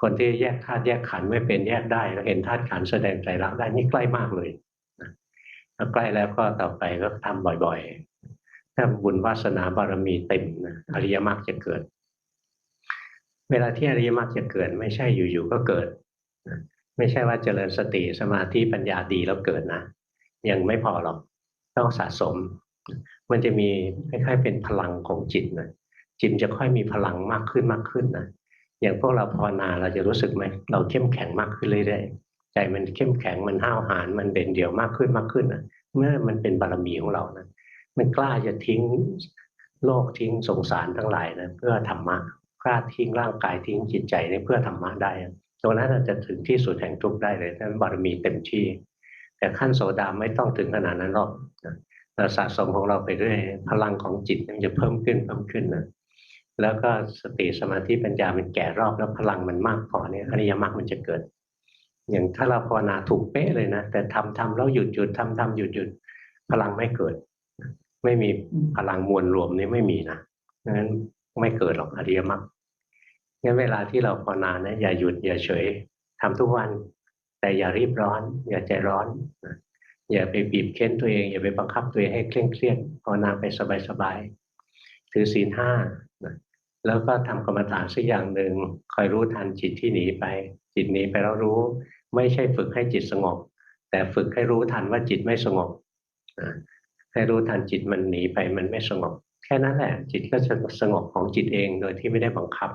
คนที่แยกธาตุแยกขันธ์ไม่เป็นแยกได้แล้วเห็นธาตุขันธ์แสดงใจรักได้นี่ใกล้มากเลยนะถ้าใกล้แล้วก็ต่อไปก็ทำบ่อยๆ ถ้าบุญวาสนาบารมีเต็มนะอริยมรรคจะเกิด เวลาที่อริยมรรคจะเกิด ไม่ใช่อยู่ๆก็เกิดนะไม่ใช่ว่าเจริญสติสมาธิปัญญาดีแล้วเกิดนะ ยังไม่พอหรอกต้องสะสม มันจะมีคล้ายๆเป็นพลังของจิตนะจิตจะค่อยมีพลังมากขึ้นมากขึ้นนะ อย่างพวกเราภาวนาเราจะรู้สึกไหมเราเข้มแข็งมากขึ้นเรื่อยๆใจมันเข้มแข็งมันห้าวหาญมันเด่นเดี่ยวมากขึ้นมากขึ้นนะเมื่อมันเป็นบารมีของเรานะมันกล้าจะทิ้งโลกทิ้งสงสารทั้งหลายนะเพื่อธรรมะกล้าทิ้งร่างกายทิ้งจิตใจนี่เพื่อธรรมะได้ตรงนั้นเราจะถึงที่สุดแห่งทุกข์ได้เลยนั้นบารมีเต็มที่ แต่ขั้นโสดาไม่ต้องถึงขนาดนั้นหรอกเราสะสมของเราไปเรื่อยพลังของจิตมันจะเพิ่มขึ้นเพิ่มขึ้นนะ แล้วก็สติสมาธิปัญญามันแก่รอบแล้วพลังมันมากพอเนี่ยอริยมรรคมันจะเกิด อย่างถ้าเราภาวนาถูกเป๊ะเลยนะแต่ทำทำแล้วหยุดหยุดทำทำหยุดหยุดพลังไม่เกิด ไม่มีพลังมวลรวมนี้ไม่มีนะงั้นไม่เกิดหรอกอริยมรรคงั้นเวลาที่เราภาวนานะอย่าหยุดอย่าเฉยทำทุกวัน แต่อย่ารีบร้อน อย่าใจร้อนอย่าไปบีบเค้นตัวเอง อย่าไปบังคับตัวเองให้เคร่งเครียดภาวนาไปสบายๆถือศีลห้านะ แล้วก็ทำกรรมฐานสักอย่างหนึ่งคอยรู้ทันจิตที่หนีไป จิตหนีไปแล้วรู้ ไม่ใช่ฝึกให้จิตสงบ แต่ฝึกให้รู้ทันว่าจิตไม่สงบให้รู้ทันจิตมันหนีไปมันไม่สงบ แค่นั้นแหละจิตก็จะสงบของจิตเองโดยที่ไม่ได้บังคับ